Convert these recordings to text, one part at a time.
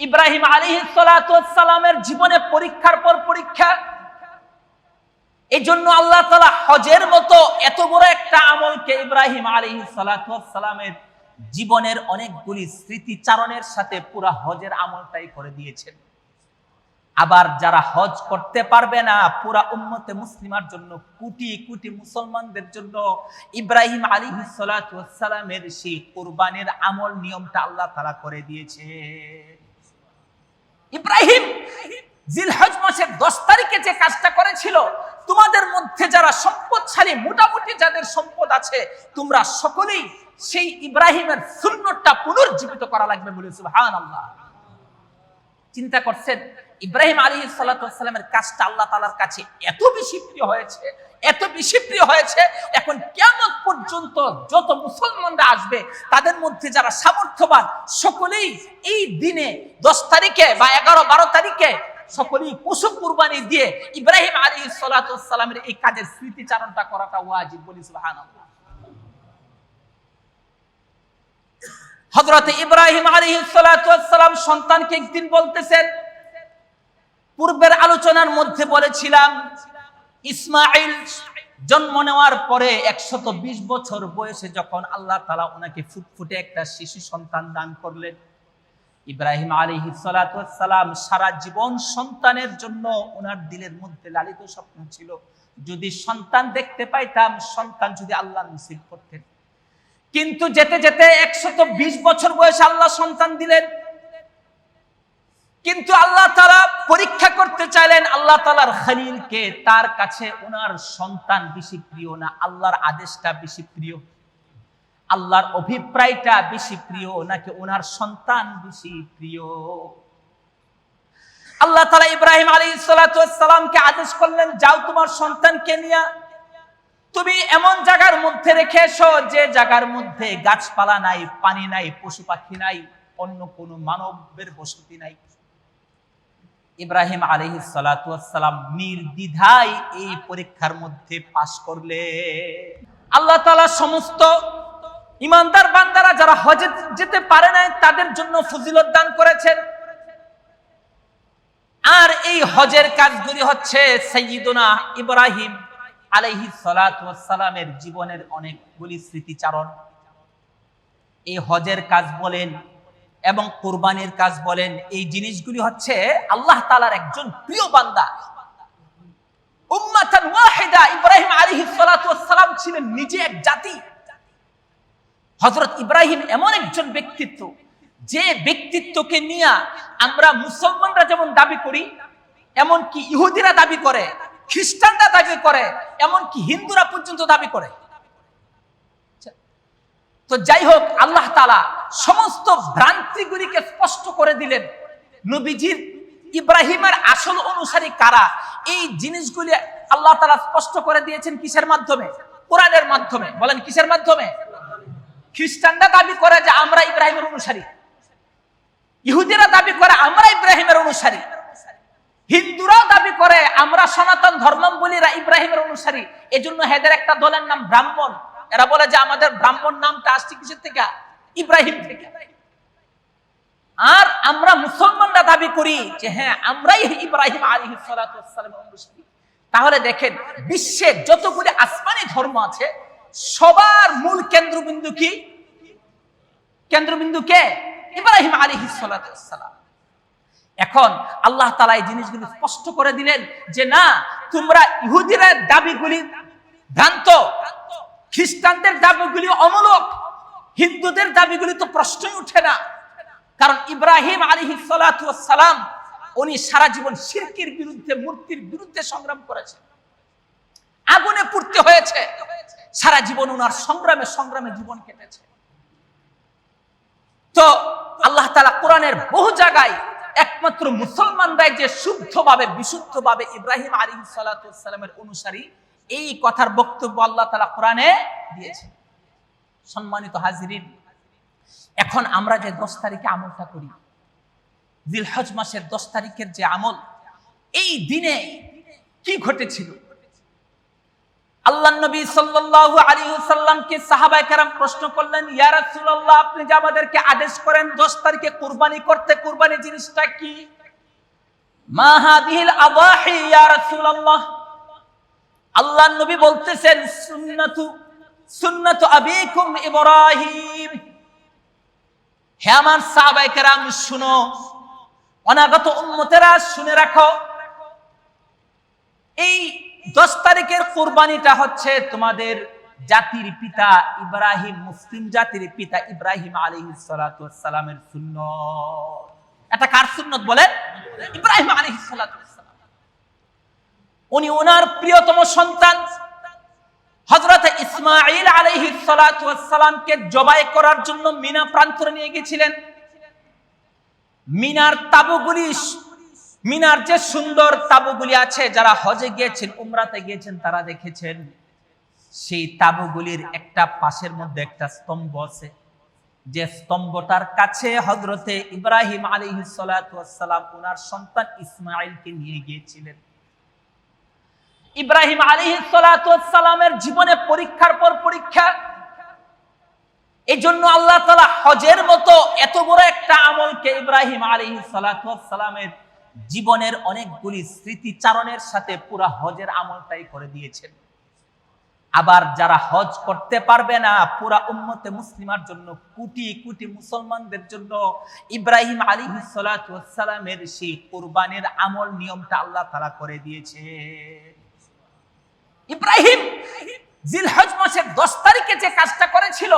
ইব্রাহিম আলী সালামের জীবনে পরীক্ষার পর পরীক্ষা। এই জন্য আল্লাহ তালা হজের মতো এত বড় একটা আমলকে ইব্রাহিম আলী সালামের জীবনের অনেকগুলি স্মৃতিচারণের সাথে পুরা হজের আমলটাই করে দিয়েছেন। আবার যারা হজ করতে পারবে না, পুরা উম্মতে মুসলিমার জন্য, কোটি কোটি মুসলমানদের জন্য ইব্রাহিম আলী সালামের সেই কোরবানির আমল নিয়মটা আল্লাহ তালা করে দিয়েছে ইব্রাহিম, জিলহজ মাসের দশ তারিখে যে কাজটা করেছিল, তোমাদের মধ্যে যারা সম্পদশালী, মোটামুটি যাদের সম্পদ আছে, তোমরা সকলেই সেই ইব্রাহিমের সুন্নতটা পুনর্জীবিত করা লাগবে বলে সুবহান আল্লাহ চিন্তা করছেন, ইব্রাহিম আলী সাল্লামের কাজটা আল্লাহ তালার কাছে এত বেশি প্রিয় হয়েছে এত বেশি প্রিয় হয়েছে, এখন কেমন পর্যন্ত যত মুসলমানরা আসবে, তাদের মধ্যে যারা সামর্থ্যবান, সকলেই এই দিনে দশ তারিখে বা এগারো, বারো তারিখে সকলেই পশু কুরবানি দিয়ে ইব্রাহিম আলী সাল্লামের এই কাজের স্মৃতিচারণটা করাটা ওয়াজিব বলি সুহান হজরত ইব্রাহিম আলী সালাম সন্তানকে একদিন বলতেছেন, পূর্বের আলোচনার মধ্যে বলেছিলাম ইসমাইল জন্ম নেওয়ার পরে একশত বিশ বছর বয়সে যখন আল্লাহ তালা ওনাকে ফুটফুটে একটা শিশু সন্তান দান করলেন, ইব্রাহিম আলী সালাম সারা জীবন সন্তানের জন্য ওনার দিলের মধ্যে লালিত স্বপ্ন ছিল। যদি সন্তান দেখতে পাইতাম, সন্তান যদি আল্লাহ নসিব করতেন। কিন্তু যেতে যেতে একশত বিশ বছর বয়সে আল্লাহ সন্তান দিলেন। কিন্তু আল্লাহ তালা পরীক্ষা করতে চাইলেন আল্লাহ তালার খালিলকে, তার কাছে ওনার সন্তান বেশি প্রিয় না, আল্লাহর আদেশটা বেশি প্রিয়, আল্লাহর অভিপ্রায়টা বেশি প্রিয় নাকি ওনার সন্তান বেশি প্রিয়? আল্লাহ তালা ইব্রাহিম আলী সালামকে আদেশ করলেন, যাও তোমার সন্তানকে নিয়ে, তুমি এমন জায়গার মধ্যে রেখে এসো যে জায়গার মধ্যে গাছপালা নাই, পানি নাই, পশু পাখি নাই, অন্য কোনো মানবের বসতি নাই। ইব্রাহিম আলহি সালাম নির্দ্বিধায় এই পরীক্ষার মধ্যে পাশ করলে। আল্লাহ তালা সমস্ত ইমানদার বান্দারা যারা হজে যেতে পারে নাই, তাদের জন্য ফজিলত দান করেছেন। আর এই হজের কাজগুলি হচ্ছে সৈয়দনা ইব্রাহিম আলাইহি সালামের জীবনের অনেকগুলি স্মৃতিচারণ। এই হজের কাজ বলেন এবং কোরবানির কাজ বলেন, এই জিনিসগুলি হচ্ছে আল্লাহ তালার একজন প্রিয় বান্দা। উম্মাতান ওয়াহিদা, ইব্রাহিম সালাম ছিলেন নিজে এক জাতি। ইব্রাহিম এমন একজন ব্যক্তিত্ব, যে ব্যক্তিত্বকে নিয়ে আমরা মুসলমানরা যেমন দাবি করি এমন কি ইহুদিরা দাবি করে, খ্রিস্টানরা দাবি করে, এমনকি হিন্দুরা পর্যন্ত দাবি করে। তো যাই হোক, আল্লাহ তালা সমস্ত ভ্রান্তিগুলিকে স্পষ্ট করে দিলেন। নবীজির ইব্রাহিমের আসল অনুসারী কারা? এই জিনিসগুলি আল্লাহ তালা স্পষ্ট করে দিয়েছেন কিসের মাধ্যমে? কোরআনের মাধ্যমে। বলেন, কিসের মাধ্যমে? খ্রিস্টানরা দাবি করে যে আমরা ইব্রাহিমের অনুসারী। ইহুদিরা দাবি করে আমরা ইব্রাহিমের অনুসারী। হিন্দুরাও দাবি করে আমরা সনাতন ধর্মাবলীরা ইব্রাহিমের অনুসারী। এজন্য হেদের একটা দলের নাম ব্রাহ্মণ। এরা বলে যে আমাদের ব্রাহ্মণ নামটা আসছে কিসের থেকে? ইব্রাহিম থেকে। আর আমরা মুসলমানরা দাবি করি যে হ্যাঁ আমরাই ইব্রাহিম আলী অনুসারী তাহলে দেখেন বিশ্বের যতগুলি আসমানি ধর্ম আছে, সবার মূল কেন্দ্রবিন্দু কি? কেন্দ্রবিন্দু কে? ইব্রাহিম আলী সালাম। এখন আল্লাহ তালা এই জিনিসগুলি স্পষ্ট করে দিলেন যে না, তোমরা ইহুদিরা দাবিগুলি ভ্রান্ত, খ্রিস্টানদের দাবিগুলি অমূলক। হিন্দুদের দাবিগুলি তো প্রশ্নই উঠে না। কারণ ইব্রাহিম আলী সালাম, উনি সারা জীবন শিরকির বিরুদ্ধে, মূর্তির বিরুদ্ধে সংগ্রাম করেছে আগুনে পূর্তি হয়েছে। সারা জীবন ওনার সংগ্রামে সংগ্রামে জীবন কেটেছে। তো আল্লাহ তালা কোরআনের বহু জায়গায় একমাত্র মুসলমানরাই যে শুদ্ধভাবে, বিশুদ্ধভাবে ইব্রাহিম আলী সালামের অনুসারী, এই কথার বক্তব্য আল্লাহ তালা কোরআনে দিয়েছে সম্মানিত হাজিরিন, এখন আমরা যে দশ তারিখে আমলটা করি, জিলহজ মাসের দশ তারিখের যে আমল, এই দিনে কি ঘটেছিল? আল্লাহ নবী সাল্লাল্লাহু আলাইহি ওয়াসাল্লামকে সাহাবায়ে কেরাম প্রশ্ন করলেন, ইয়া রাসূলুল্লাহ, আপনি যে আমাদেরকে আদেশ করেন 10 তারিখে কুরবানি করতে কুরবানি জিনিসটা কি? মা হাদিহিল আদাহি, ইয়া আল্লাহ নবী বলতেছেন, সুন্নাতু সুন্নাতু আবিকুম ইব্রাহিম। হে আমার শুনো। অনাগত উম্মতেরা শুনে রাখো। এই দশ তারিখের কোরবানিটা হচ্ছে তোমাদের জাতির পিতা ইব্রাহিম, মুসলিম জাতির পিতা ইব্রাহিম আলী সালামের শূন্য এটা কার সুন্নত বলেন? ইব্রাহিম আলী উনি ওনার প্রিয়তম সন্তান। হজরত ইসমাইল আলহি সালামকে জবাই করার জন্য মিনা প্রান্তরে নিয়ে গেছিলেন মিনার তাবুগুলি, মিনার যে সুন্দর তাবুগুলি আছে, যারা হজে গিয়েছেন, উমরাতে গিয়েছেন, তারা দেখেছেন, সেই তাবুগুলির একটা পাশের মধ্যে একটা স্তম্ভ আছে। যে স্তম্ভটার কাছে হজরতে ইব্রাহিম আলী সালাম ওনার সন্তান ইসমাইলকে নিয়ে গিয়েছিলেন। ইব্রাহিম আলী সালামের জীবনে পরীক্ষার পর পরীক্ষা। এই জন্য আল্লাহ তালা হজের মতো এত বড় একটা আমলকে ইব্রাহিম আলী সালামের জীবনের অনেকগুলি স্মৃতিচারণের সাথে পুরা হজের আমলটাই করে দিয়েছেন। আবার যারা হজ করতে পারবে না, পুরা উম্মতে মুসলিমার জন্য, কোটি কোটি মুসলমানদের জন্য ইব্রাহিম আলী সালামের সেই কোরবানের আমল নিয়মটা আল্লাহ তালা করে দিয়েছে ইব্রাহিম, জিলহজ মাসের দশ তারিখে যে কাজটা করেছিল,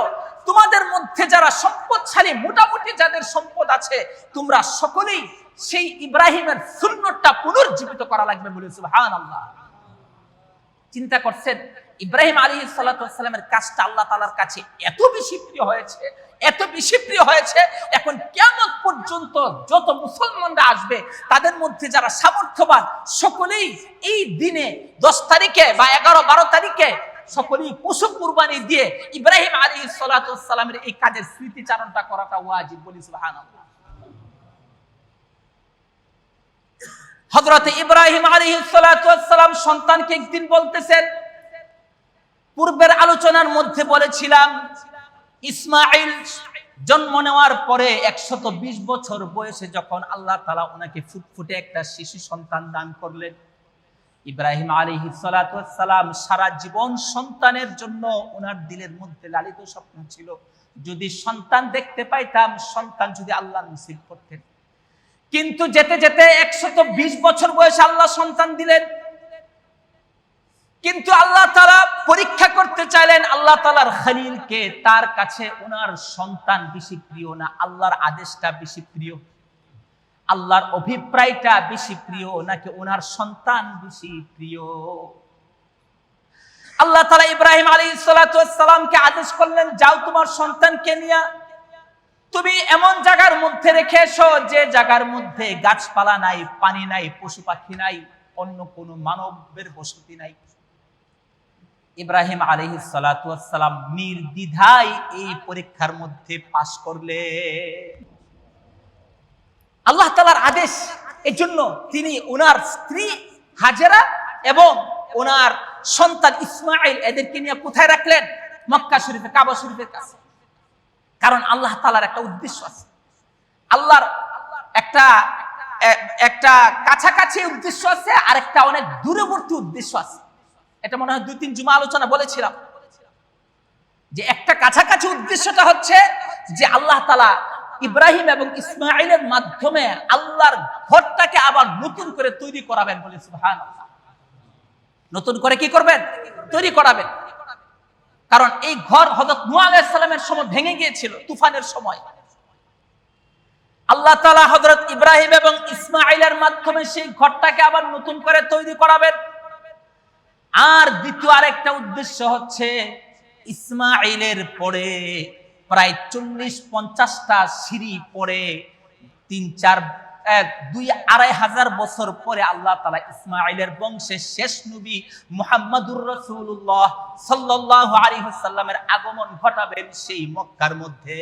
তোমাদের মধ্যে যারা সম্পদশালী, মোটামুটি যাদের সম্পদ আছে, তোমরা সকলেই সেই ইব্রাহিমের সুন্নতটা পুনর্জীবিত করা লাগবে বলে সুবহান আল্লাহ চিন্তা করছেন, ইব্রাহিম আলী সাল্লামের কাজটা আল্লাহ তালার কাছে এত বেশি প্রিয় হয়েছে এত বেশি প্রিয় হয়েছে, এখন কেমন পর্যন্ত যত মুসলমানরা আসবে, তাদের মধ্যে যারা সামর্থ্যবান, সকলেই এই দিনে দশ তারিখে বা এগারো, বারো তারিখে সকলেই পশু কুরবানি দিয়ে ইব্রাহিম আলী সালামের এই কাজের স্মৃতিচারণটা করাটা ওয়াজিব বলি সুবহান হজরত ইব্রাহিম আলী সালাম সন্তানকে একদিন বলতেছেন, পূর্বের আলোচনার মধ্যে বলেছিলাম ইসমাইল জন্ম নেওয়ার পরে একশত বিশ বছর বয়সে যখন আল্লাহ তালা ওনাকে ফুটফুটে একটা শিশু সন্তান দান করলেন, ইব্রাহিম আলী সালাম সারা জীবন সন্তানের জন্য ওনার দিলের মধ্যে লালিত স্বপ্ন ছিল, যদি সন্তান দেখতে পাইতাম, সন্তান যদি আল্লাহ নসিব করতেন। কিন্তু যেতে যেতে একশত বিশ বছর বয়সে আল্লাহ সন্তান দিলেন। কিন্তু আল্লাহ চাইলেন আল্লাহ তালার খালিলকে তার কাছে ওনার সন্তান বেশি প্রিয় না? আল্লাহর আদেশটা বেশি প্রিয়? আল্লাহর অভিপ্রায়টা বেশি প্রিয় নাকি ওনার সন্তান বেশি প্রিয়? আল্লাহ তালা ইব্রাহিম আলী সালামকে আদেশ করলেন, যাও তোমার সন্তানকে নিয়ে। তুমি এমন জায়গার মধ্যে রেখে এসো যে জায়গার মধ্যে গাছপালা নাই, পানি নাই, পশু পাখি নাই, অন্য কোনো মানবের বসতি নাই। ইব্রাহিম আলহ সালাম নির্দ্বিধায় এই পরীক্ষার মধ্যে পাশ করলে। আল্লাহ তালার আদেশ এই জন্য তিনি ওনার স্ত্রী হাজেরা এবং ওনার সন্তান ইসমাইল এদেরকে নিয়ে কোথায় রাখলেন? মক্কা শরীফে, কাবা শরীফের কাছে। কারণ আল্লাহ তালার একটা উদ্দেশ্য আছে। আল্লাহর একটা একটা কাছাকাছি উদ্দেশ্য আছে আর একটা অনেক দূরবর্তী উদ্দেশ্য আছে। এটা মনে হয় দুই, তিন জুমা আলোচনা বলেছিলাম। যে একটা কাছাকাছি উদ্দেশ্যটা হচ্ছে যে আল্লাহ তালা ইব্রাহিম এবং ইসমাইলের মাধ্যমে আল্লাহর ঘরটাকে আবার নতুন করে তৈরি করাবেন বলে সুহান নতুন করে কি করবেন? তৈরি করাবেন। কারণ এই ঘর হজরত নুয়া আলাইসালামের সময় ভেঙে গিয়েছিল, তুফানের সময়। আল্লাহ তালা হজরত ইব্রাহিম এবং ইসমাইলের মাধ্যমে সেই ঘরটাকে আবার নতুন করে তৈরি করাবেন। আর দ্বিতীয় আরেকটা উদ্দেশ্য হচ্ছে ইসমাইলের পরে প্রায় চল্লিশ পঞ্চাশটা সিঁড়ি পরে তিন, চার দুই, আড়াই হাজার বছর পরে আল্লাহ তালা ইসমাইলের বংশের শেষ নবী মুহাম্মাদুর রসুল্লাহ সাল্লাহ আলিহাসাল্লামের আগমন ঘটাবেন সেই মক্কার মধ্যে।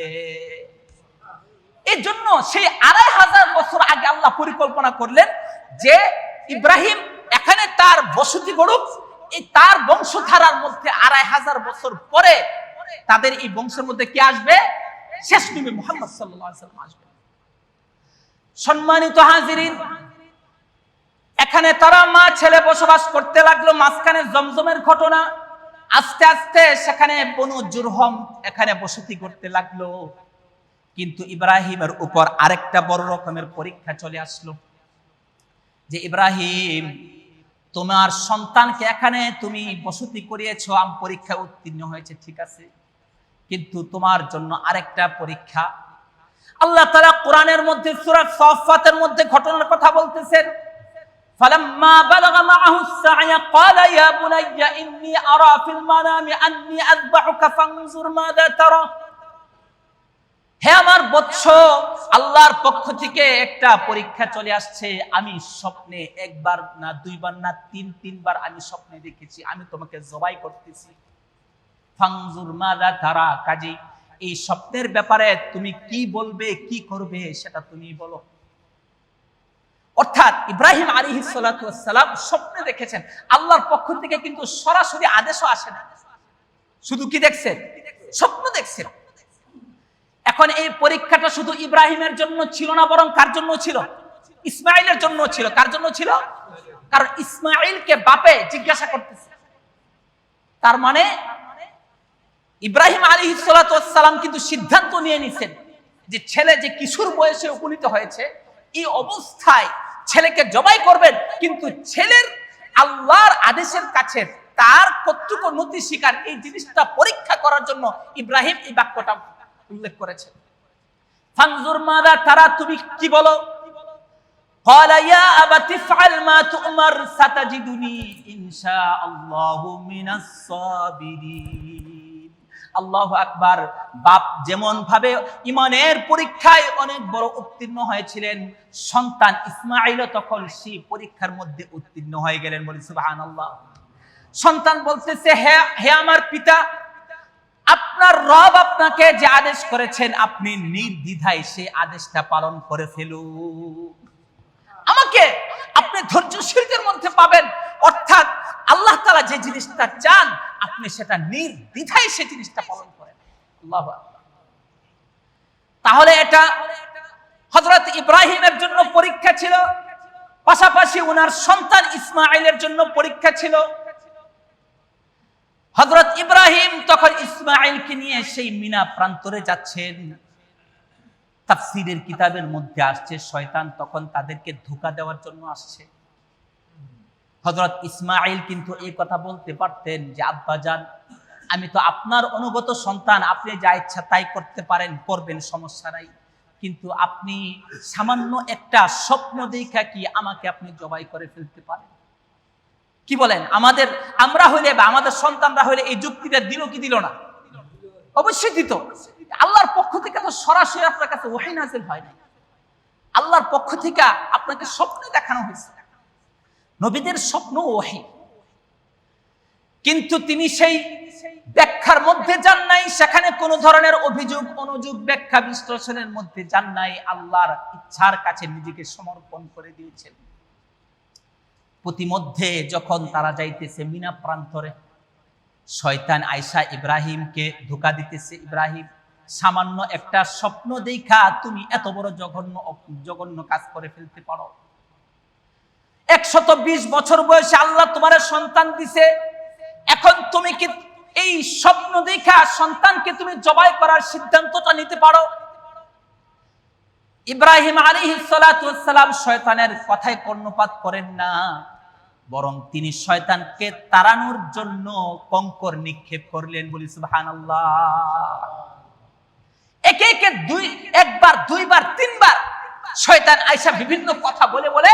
এই জন্য সেই আড়াই হাজার বছর আগে আল্লাহ পরিকল্পনা করলেন যে ইব্রাহিম এখানে তার বসতি গড়ুক এই তার বংশধারার মধ্যে আড়াই হাজার বছর পরে তাদের এই বংশের মধ্যে কে আসবে? শেষ নবী মোহাম্মদ সাল্লাম আসবে। সম্মানিত হাজিরিন, এখানে তারা মা ছেলে বসবাস করতে লাগল, মাঝখানে জমজমের ঘটনা। আস্তে আস্তে সেখানে বনু জুরহম এখানে বসতি করতে লাগল। কিন্তু ইব্রাহিমের উপর আরেকটা বড় রকমের পরীক্ষা চলে আসলো। যে ইব্রাহিম তোমার সন্তানকে এখানে তুমি বসতি করিয়েছো আম পরীক্ষা উত্তীর্ণ হয়েছে ঠিক আছে কিন্তু তোমার জন্য আরেকটা পরীক্ষা আল্লাহ তাআলা কোরআনের মধ্যে সূরা সাফফাতের মধ্যে ঘটনার কথা বলতেছেন فلما بلغ معه السعي قال يا بني إني أرى في المنام أني أذبحك فانظر ماذا ترى হে আমার বৎস, আল্লাহর পক্ষ থেকে একটা পরীক্ষা চলে আসছে। আমি স্বপ্নে একবার না দুইবার না তিন, তিনবার আমি স্বপ্নে দেখেছি। আমি তোমাকে জবাই করতেছি। ফাংজুর মাদা তারা, কাজী, এই স্বপ্নের ব্যাপারে তুমি কি বলবে, কি করবে সেটা তুমি বলো। অর্থাৎ ইব্রাহিম আলী সালাম স্বপ্নে দেখেছেন। আল্লাহর পক্ষ থেকে কিন্তু সরাসরি আদেশও আসে না। শুধু কি দেখছেন স্বপ্ন দেখছেন এখন এই পরীক্ষাটা শুধু ইব্রাহিমের জন্য ছিল না, বরং কার জন্য ছিল? ইসমাইলের জন্য ছিল। কার জন্য ছিল? কারণ ইসমাইলকে বাপে জিজ্ঞাসা করতেছে। তার মানে ইব্রাহিম আলী সালাম কিন্তু সিদ্ধান্ত নিয়ে নিছেন যে ছেলে যে কিশোর বয়সে উপনীত হয়েছে, এই অবস্থায় ছেলেকে জবাই করবেন। কিন্তু ছেলের আল্লাহর আদেশের কাছে তার কর্তৃক নতি স্বীকার, এই জিনিসটা পরীক্ষা করার জন্য ইব্রাহিম এই বাক্যটা উল্লেখ করেছে ফানজুর মাদা তারা তুমি কি বলো قال يا أبت افعل ما تؤمر ستجدني إن شاء الله من الصابرين আল্লাহ আকবার বাপ যেমন ভাবে ইমানের পরীক্ষায় অনেক বড় উত্তীর্ণ হয়েছিলেন সন্তান ইসমাইল তখন সেই পরীক্ষার মধ্যে উত্তীর্ণ হয়ে গেলেন বলি সুবাহান আল্লাহ সন্তান বলতেছে হে হে আমার পিতা আপনার রব আপনাকে যে আদেশ করেছেন, আপনি নির্দ্বিধায় সেই আদেশটা পালন করে ফেলুন। আমাকে আপনি ধৈর্যশীলদের মধ্যে পাবেন। অর্থাৎ আল্লাহ তালা যে জিনিসটা চান, আপনি সেটা নির্দ্বিধায় সেই জিনিসটা পালন করেন। আল্লাহ তাহলে এটা হজরত ইব্রাহিমের জন্য পরীক্ষা ছিল, পাশাপাশি ওনার সন্তান ইসমাইলের জন্য পরীক্ষা ছিল। হজরত ইব্রাহিম তখন ইসমাইলকে নিয়ে সেই মিনা প্রান্তরে যাচ্ছেন। তাফসিরের কিতাবের মধ্যে আসছে, শয়তান তখন তাদেরকে ধোকা দেওয়ার জন্য আসছে। হজরত ইসমাইল কিন্তু এই কথা বলতে পারতেন যে আব্বাজান আমি তো আপনার অনুগত সন্তান, আপনি যা ইচ্ছা তাই করতে পারেন, করবেন, সমস্যা নাই। কিন্তু আপনি সামান্য একটা স্বপ্ন দেখা কি আমাকে আপনি জবাই করে ফেলতে পারেন? কি বলেন? আমাদের, আমরা হইলে বা আমাদের সন্তানরা হইলে এই যুক্তিটা দিল কি দিল না? অবশ্যই দিত। আল্লাহর পক্ষ থেকে তো সরাসরি আপনার কাছে ওহাই নাজিল হয় নাই। আল্লাহর পক্ষ থেকে আপনাকে স্বপ্নে দেখানো হয়েছে। নবীদের স্বপ্ন ওহি কিন্তু তিনি সেই ব্যাখ্যার মধ্যে যান নাই, সেখানে কোন ধরনের অভিযোগ, অনুযোগ, ব্যাখ্যা, বিশ্লেষণের মধ্যে যান নাই। আল্লাহর ইচ্ছার কাছে নিজেকে সমর্পণ করে দিয়েছেন। প্রতিমধ্যে যখন তারা যাইতেছে মিনা প্রান্তরে, শয়তান আয়সা ইব্রাহিমকে ধোকা দিতেছে। ইব্রাহিম, সামান্য একটা স্বপ্ন দেখা তুমি এত বড় জঘন্য জঘন্য কাজ করে ফেলতে পারো। একশত বিশ বছর বয়সে আল্লাহ তোমার সন্তান দিছে। এখন তুমি কি এই স্বপ্ন দেখা সন্তানকে তুমি জবাই করার সিদ্ধান্তটা নিতে পারো? ইব্রাহিম আলী সালাম শয়তানের কথায় কর্ণপাত করেন না। বরং তিনি শয়তানকে তাড়ানোর জন্য কঙ্কর নিক্ষেপ করলেন বলি সুবহান একে একে দুই, একবার, দুইবার, তিনবার শয়তান আয়সা বিভিন্ন কথা বলে বলে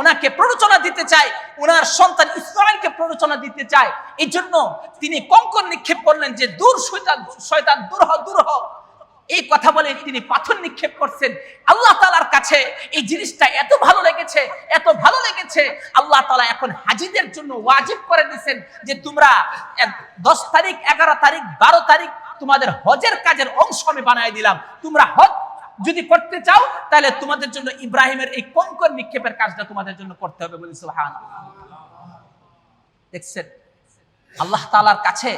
ওনাকে প্ররোচনা দিতে চায়, ওনার সন্তান ইসমাইলকে প্ররোচনা দিতে চায়। এই জন্য তিনি কঙ্কর নিক্ষেপ করলেন যে, দূর শয়তান শয়তান, দূর হ দূর হ। এই কথা বলে তিনি পাথর নিক্ষেপ করছেন। আল্লাহ তালার কাছে এই জিনিসটা এত ভালো লেগেছে, এত ভালো লেগেছে। আল্লাহ তালা এখন হাজিদের জন্য ওয়াজিব করে দিয়েছেন যে তোমরা দশ তারিখ, এগারো তারিখ, বারো তারিখ তোমাদের হজের কাজের অংশ আমি বানাই দিলাম। তোমরা হজ যদি করতে চাও, তাহলে তোমাদের জন্য ইব্রাহিমের এই কঙ্কর নিক্ষেপের কাজটা তোমাদের জন্য করতে হবে বলে সুবহান দেখছেন? আল্লাহ তালার কাছে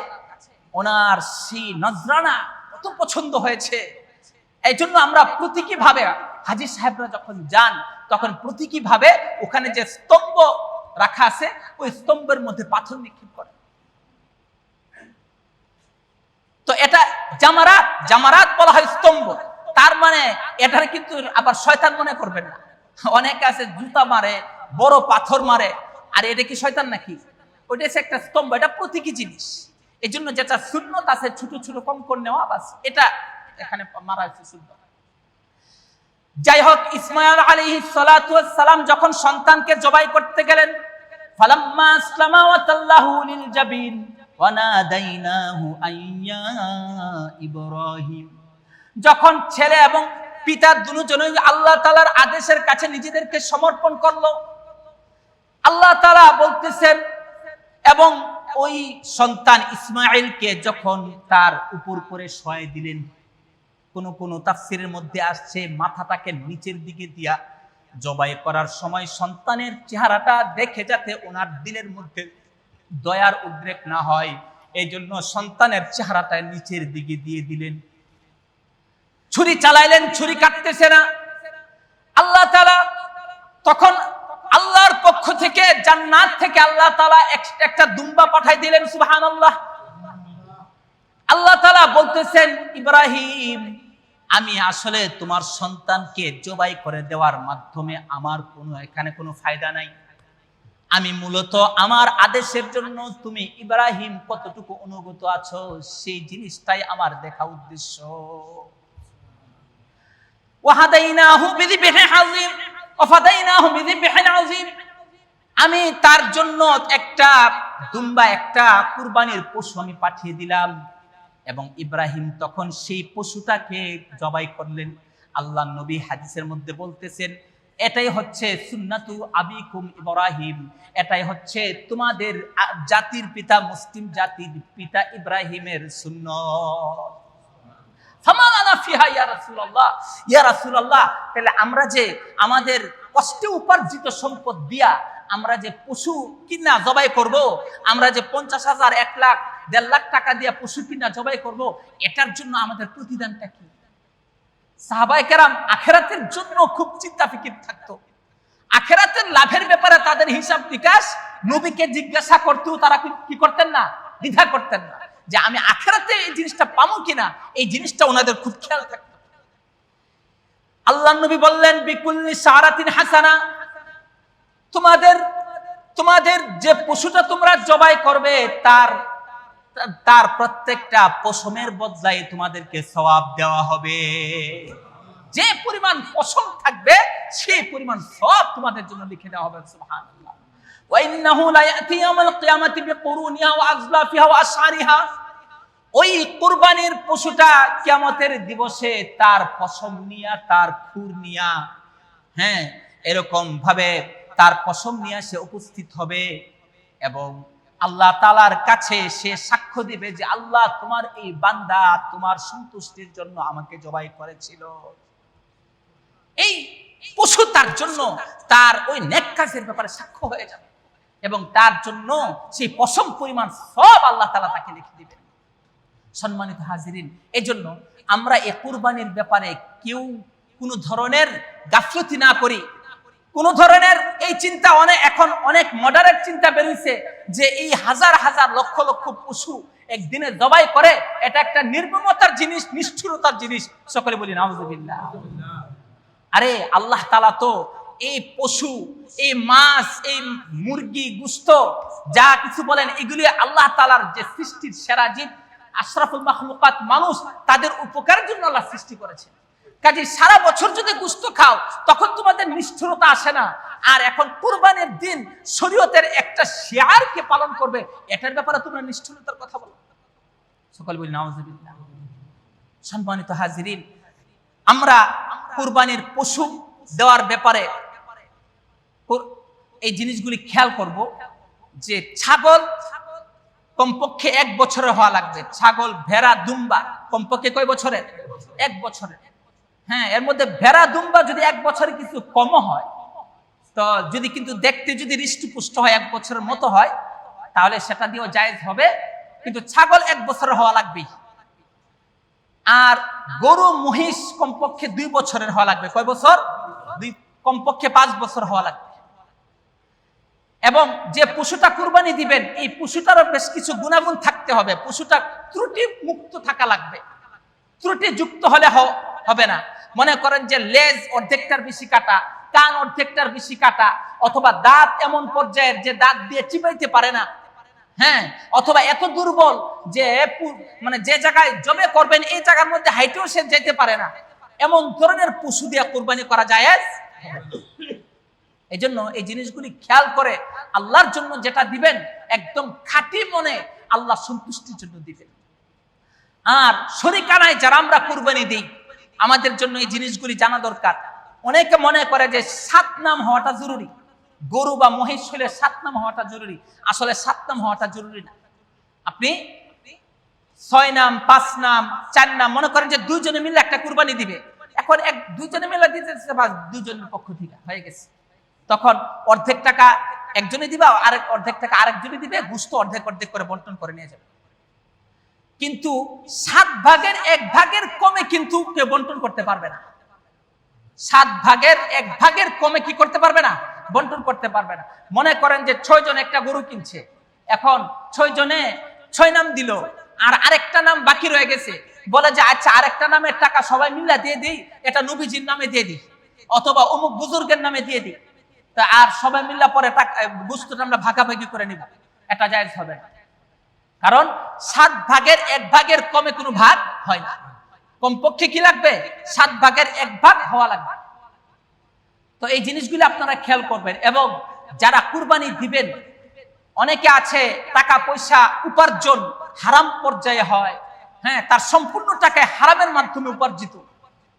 ওনার সেই নজরানা কত পছন্দ হয়েছে। এই জন্য আমরা প্রতীকী ভাবে হাজি সাহেবরা যখন যান, তখন প্রতীকী ভাবে ওখানে যে স্তম্ভ রাখা আছে, ওই স্তম্ভের মধ্যে পাথর নিক্ষেপ করে। তো এটা জামারাত জামারাত বলা হয় স্তম্ভ। তার মানে এটার কিন্তু আবার শয়তান মনে করবেন না। অনেকে আছে জুতা মারে, বড় পাথর মারে। আর এটা কি শয়তান নাকি? ওইটা একটা স্তম্ভ, এটা প্রতীকী জিনিস। এই জন্য যেটা শূন্যত আছে, ছোট ছোট কঙ্কর নেওয়া, বাস এটা এখানে মারা হয়েছে শূন্য যাই হোক ইসমাইল আলী সালাম যখন সন্তানকে জবাই করতে গেলেন, ফালাম্মা আসলামা ওয়া তাল্লাহু লিল জাবিন, ওয়া নাদাইনাহু আইয়া ইব্রাহিম। যখন ছেলে এবং পিতা দুজনই আল্লাহ তাআলার আদেশের কাছে নিজেদেরকে সমর্পণ করল, আল্লাহ তাআলা বলতেছেন, এবং ওই সন্তান ইসমাইলকে যখন তার উপর করে শয় দিলেন, কোন কোন তাফসিরের মধ্যে আসছে, মাথাটাকে নিচের দিকে দিয়া জবাই করার সময় সন্তানের চেহারাটা দেখে যাতে ওনার দিলের মধ্যে দয়ার উদ্রেক না হয় এই জন্য সন্তানের চেহারাটা নিচের দিকে দিয়ে দিলেন। ছুরি চালাইলেন, ছুরি কাটতেছে না। আল্লাহ তখন আল্লাহর পক্ষ থেকে, জান্নাত থেকে আল্লাহ তালা একটা দুম্বা পাঠাই দিলেন সুবাহান আল্লাহ আল্লাহ তালা বলতেছেন, ইব্রাহিম, আমি আসলে তোমার সন্তানকে জবাই করে দেওয়ার মাধ্যমে আমার কোনো এখানে কোনো ফায়দা নাই। আমি মূলত আমার আদেশের জন্য তুমি ইব্রাহিম কতটুকু অনুগত আছো, সেই জিনিসটাই আমার দেখা উদ্দেশ্য। আমি তার জন্য একটা দুম্বা, একটা কুরবানির পশু আমি পাঠিয়ে দিলাম। এবং ইব্রাহিম তখন সেই পশুটাকে জবাই করলেন। আল্লাহ নবী হাদিসের মধ্যে বলতেছেন, এটাই হচ্ছে সুন্নাতু আবিকুম ইব্রাহিম। এটাই হচ্ছে তোমাদের জাতির পিতা, মুসলিম জাতির পিতা ইব্রাহিমের সুন্নত। তাহলে আমরা যে আমাদের কষ্টে উপার্জিত সম্পদ দিয়া আমরা যে পশু কিনা জবাই করব, আমরা যে পঞ্চাশ হাজার, এক লাখ, দেড় লাখ টাকা দিয়া পশু কিনা জবাই করব, এটার জন্য আমাদের প্রতিদানটা কি? সাহাবাই আখেরাতের জন্য খুব চিন্তা ফিকির থাকতো। আখেরাতের লাভের ব্যাপারে তাদের হিসাব বিকাশ নবীকে জিজ্ঞাসা করতেও তারা কি করতেন না? দ্বিধা করতেন না। যে আমি আখেরাতে এই জিনিসটা পাবো কিনা, এই জিনিসটা ওনাদের খুব খেয়াল থাকতো আল্লাহ নবী বললেন, বিকুল্লি সারাতিন হাসানা। তোমাদের তোমাদের যে পশুটা তোমরা জবাই করবে, তার তার প্রত্যেকটা পশমের বদলায় তোমাদেরকে সওয়াব দেওয়া হবে। যে পরিমাণ পশম থাকবে, সেই পরিমাণ সব তোমাদের জন্য লিখে দেওয়া হবে, সুবহানাল্লাহ। ওয়া ইন্নাহু লা ইয়াতি ইয়াউমাল কিয়ামাতি বিকুরুনিহা ওয়া ওই কুরবানির পশুটা কিয়ামতের দিবসে তার পশম নিয়া, তার খুর নিয়া হ্যাঁ এরকম ভাবে তার পশম নিয়া সে উপস্থিত হবে এবং আল্লাহ তালার কাছে সে সাক্ষ্য দিবে যে আল্লাহ তোমার এই বান্দা তোমার সন্তুষ্টির জন্য আমাকে জবাই করেছিল। এই পশু তার জন্য তার ওই নেক কাজের ব্যাপারে সাক্ষ্য হয়ে যাবে এবং তার জন্য সেই পশম পরিমাণ সব আল্লাহ তালা তাকে লিখে দিবেন। সম্মানিত হাজিরিন এই জন্য আমরা এই কুরবানির ব্যাপারে কেউ কোনো ধরনের গাফলতি না করি। কোন ধরনের এই চিন্তা অনেক এখন অনেক মডারেট চিন্তা বেরিয়েছে যে এই হাজার হাজার লক্ষ লক্ষ পশু একদিনে জবাই করে, এটা একটা নির্মমতার জিনিস, নিষ্ঠুরতার জিনিস। সকলে বলি, নাউজুবিল্লাহ। আরে আল্লাহ তালা তো এই পশু, এই মাছ, এই মুরগি, গুস্ত, যা কিছু বলেন, এগুলি আল্লাহ তালার যে সৃষ্টির সেরা জীব আশরাফুল মাখলুকাত মানুষ তাদের উপকারের জন্য আল্লাহ সৃষ্টি করেছে কাজে সারা বছর যদি গুস্ত খাও, তখন তোমাদের নিষ্ঠুরতা আসে না। আর এখন কুরবানের দিন, শরীয়তের একটা শেয়ারকে পালন করবে, এটার ব্যাপারে তোমরা নিষ্ঠুরতার কথা বলো। সকল বলি নাওয়াজিবিল্লাহ সম্মানিত হাজিরিন, আমরা কুরবানির পশু দেওয়ার ব্যাপারে এই জিনিসগুলি খেয়াল করব যে ছাগল কমপক্ষে এক বছরের হওয়া লাগবে। ছাগল, ভেড়া, দুম্বা, কমপক্ষে কয় বছরের? এক বছরের। হ্যাঁ এর মধ্যে ভেড়া, দুম্বা যদি এক বছরে কিছু কম হয়, তো যদি কিন্তু দেখতে যদি হৃষ্টপুষ্ট হয়, এক বছরের মতো হয়, তাহলে সেটা দিয়েও জায়েজ হবে। কিন্তু ছাগল এক বছরের হওয়া লাগবেই। আর গরু, মহিষ কমপক্ষে দুই বছরের হওয়া লাগবে। কয় বছর? দুই, কমপক্ষে পাঁচ বছর হওয়া লাগবে। এবং যে পশুটা কুরবানি দিবেন, এই পশুটারও বেশ কিছু গুণাগুণ থাকতে হবে। পশুটা ত্রুটি মুক্ত থাকা লাগবে। ত্রুটি যুক্ত হলে হবে না। মনে করেন যে লেজ অর্ধেকটার বেশি কাটা, কান অর্ধেকটার বেশি কাটা, অথবা দাঁত এমন পর্যায়ের যে দাঁত দিয়ে চিবাইতে পারে না। হ্যাঁ অথবা এত দুর্বল যে মানে যে জায়গায় জমে করবেন, এই জায়গার মধ্যে হাইটেও সে যেতে পারে না। এমন ধরনের পশু দিয়ে কোরবানি করা যায়। এই জন্য এই জিনিসগুলি খেয়াল করে আল্লাহর জন্য যেটা দিবেন, একদম খাঁটি মনে আল্লাহ সন্তুষ্টির জন্য দিবেন। আর শরিকানায় যারা আমরা কুরবানি দিই, আমাদের জন্য এই জিনিসগুলি জানা দরকার। অনেকে মনে করে যে সাত নাম হওয়াটা জরুরি, গরু বা মহিষ হলে সাত নাম হওয়াটা জরুরি। আসলে সাত নাম হওয়াটা জরুরি না। আপনি ছয় নাম, পাঁচ নাম, চার নাম, মনে করেন যে দুইজনে মিলে একটা কুরবানি দিবে। এখন এক, দুইজনে মিলে দিতে দুজনের পক্ষ থেকে, হয়ে গেছে। তখন অর্ধেক টাকা একজনে দিবা, আরেক অর্ধেক টাকা আরেকজনে দিবে, গুস্ত অর্ধেক অর্ধেক করে বন্টন করে নিয়ে যাবে। কিন্তু সাত ভাগের এক ভাগের কমে কিন্তু কেউ বন্টন করতে পারবে না। সাত ভাগের এক ভাগের কমে কি করতে পারবে না? বন্টন করতে পারবে না। মনে করেন যে ছয় জন একটা গরু কিনছে, এখন ছয় জনে ছয় নাম দিল, আর আরেকটা নাম বাকি রয়ে গেছে। বলে যে আচ্ছা আরেকটা নামের টাকা সবাই মিল্লা দিয়ে দিই, এটা নবীজির নামে দিয়ে দিই, অথবা অমুক বুজুর্গের নামে দিয়ে দিই। তা আর সবাই মিল্লা পরে টাকা বুঝতে আমরা ভাগাভাগি করে নিব। এটা জায়জ হবে। কারণ সাত ভাগের এক ভাগের কমে কোনো ভাগ হয় না। কমপক্ষে কি লাগবে? সাত ভাগের এক ভাগ হওয়া লাগবে। তো এই জিনিসগুলো আপনারা খেয়াল করবেন এবং যারা কুরবানি দিবেন, অনেকে আছে টাকা, পয়সা উপার্জন হারাম পর্যায়ে হয়। হ্যাঁ তার সম্পূর্ণ টাকা হারামের মাধ্যমে উপার্জিত।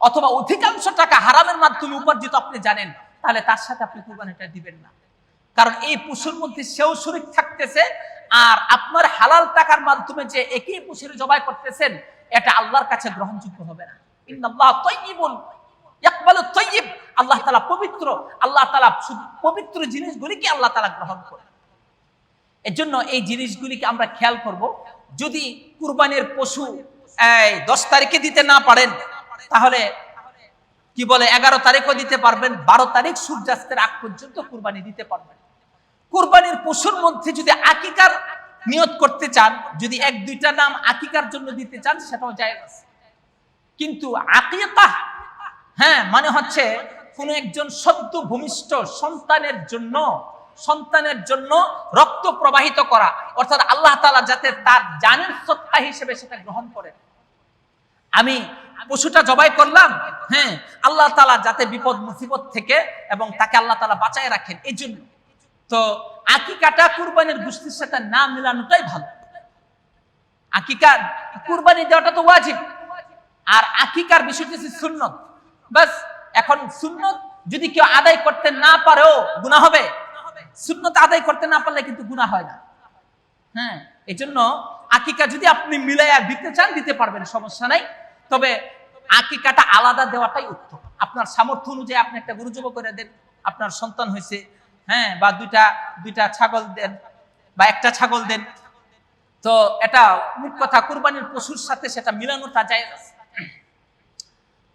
অথবা অধিকাংশ টাকা হারামের মাধ্যমে উপার্জিত আপনি জানেন। তাহলে তার সাথে আপনি কুরবানিটা দিবেন না। কারণ এই পশুর মধ্যে সেও শরীর থাকতেছে আর আপনার হালাল টাকার মাধ্যমে যে একই পশুর জবাই করতেছেন, এটা আল্লাহর কাছে গ্রহণযোগ্য হবে না। আল্লাহ তাআলা পবিত্র, আল্লাহ শুধু পবিত্র জিনিসগুলিকে আল্লাহ তাআলা গ্রহণ করে। এর জন্য এই জিনিসগুলিকে আমরা খেয়াল করব, যদি কুরবানির পশু দশ তারিখে দিতে না পারেন, তাহলে কি বলে, এগারো তারিখও দিতে পারবেন, বারো তারিখ সূর্যাস্তের আগ পর্যন্ত কুরবানি দিতে পারবেন। কুরবানির পশুর মধ্যে যদি আকিকার নিয়ত করতে চান, যদি এক, দুইটা নাম আকিকার জন্য দিতে চান, সেটাও যায় কিন্তু আকিকা হ্যাঁ মানে হচ্ছে কোন একজন সদ্য ভূমিষ্ঠ সন্তানের জন্য সন্তানের জন্য রক্ত প্রবাহিত করা, অর্থাৎ আল্লাহ তালা যাতে তার জানের সত্তা হিসেবে সেটা গ্রহণ করেন। আমি পশুটা জবাই করলাম হ্যাঁ আল্লাহ তালা যাতে বিপদ মুসিবত থেকে এবং তাকে আল্লাহ তালা বাঁচায় রাখেন, এই জন্য। তো আকিকাটা কুরবানির গোষ্ঠীর সাথে না মিলানোটাই ভালো। আকিকা, কুরবানি দেওয়াটা তো ওয়াজিব। আর আকিকার বিষয়টি হচ্ছে সুন্নত। বাস এখন সুন্নত যদি কেউ আদায় করতে না পারেও গুনাহ হবে। সুন্নত আদায় করতে না পারলে কিন্তু গুনাহ হয় না। হ্যাঁ এই জন্য আকিকা যদি আপনি মিলাইয়া দিতে চান, দিতে পারবেন, সমস্যা নাই। তবে আকিকাটা আলাদা দেওয়াটাই উত্তম। আপনার সামর্থ্য অনুযায়ী আপনি একটা গরু জব করে দেন, আপনার সন্তান হয়েছে হ্যাঁ বা দুইটা দুইটা ছাগল দেন, বা একটা ছাগল দেন। তো এটা মুখ কথা, কুরবানির পশুর সাথে সেটা মিলানোটা যায়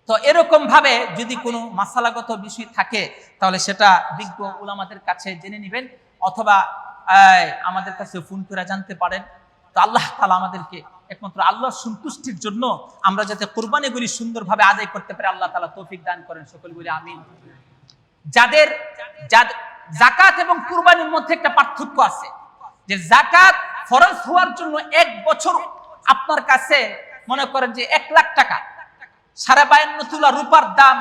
তো এরকম ভাবে যদি কোনো মাসালাগত বিষয় থাকে, তাহলে সেটা বিজ্ঞ উলামাদের কাছে জেনে নেবেন, অথবা আমাদের কাছে ফোন করে জানতে পারেন। তো আল্লাহ তালা আমাদেরকে একমাত্র আল্লাহর সন্তুষ্টির জন্য আমরা যাতে কোরবানিগুলি সুন্দরভাবে আদায় করতে পারি, আল্লাহ তালা তৌফিক দান করেন সকলগুলি যাদের যাদের জাকাত এবং কুরবানির মধ্যে একটা পার্থক্য আছে যে জাকাত ফরজ হওয়ার জন্য এক বছর আপনার কাছে মনে করেন যে এক লাখ টাকা, সাড়ে বায়ান্ন তুলা রূপার দাম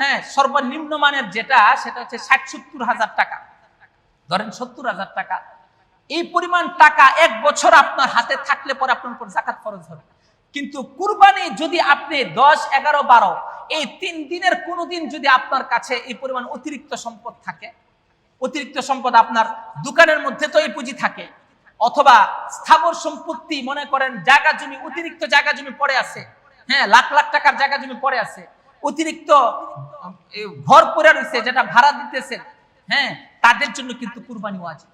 হ্যাঁ সর্বনিম্ন মানের যেটা, সেটা হচ্ছে ষাট সত্তর হাজার টাকা। ধরেন সত্তর হাজার টাকা। এই পরিমাণ টাকা এক বছর আপনার হাতে থাকলে পরে আপনার উপর জাকাত ফরজ হবে। কিন্তু কুরবানি যদি আপনি দশ, এগারো, বারো, এই তিন দিনের কোনো দিন যদি আপনার কাছে এই পরিমাণ অতিরিক্ত সম্পদ থাকে, অতিরিক্ত সম্পদ আপনার দোকানের মধ্যে তো এই পুঁজি থাকে, অথবা স্থাবর সম্পত্তি মনে করেন জায়গা জমি, অতিরিক্ত জায়গা জমি পড়ে আছে হ্যাঁ লাখ লাখ টাকার জায়গা জমি পড়ে আছে, অতিরিক্ত ঘর পড়ে রয়েছে যেটা ভাড়া দিতেছেন হ্যাঁ তাদের জন্য কিন্তু কুরবানি ওয়াজিব।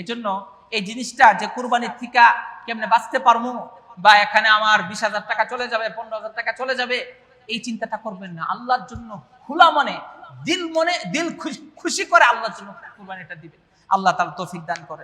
এজন্য এই জিনিসটা যে কুরবানির থিকা কেমনে বাঁচতে পারব বা এখানে আমার বিশ হাজার টাকা চলে যাবে, পনেরো হাজার টাকা চলে যাবে, এই চিন্তাটা করবেন না। আল্লাহর জন্য খোলা মনে, দিল মনে, দিল খুশি- করে আল্লাহর জন্য কুরবানিটা দিবে আল্লাহ তার তৌফিক দান করে।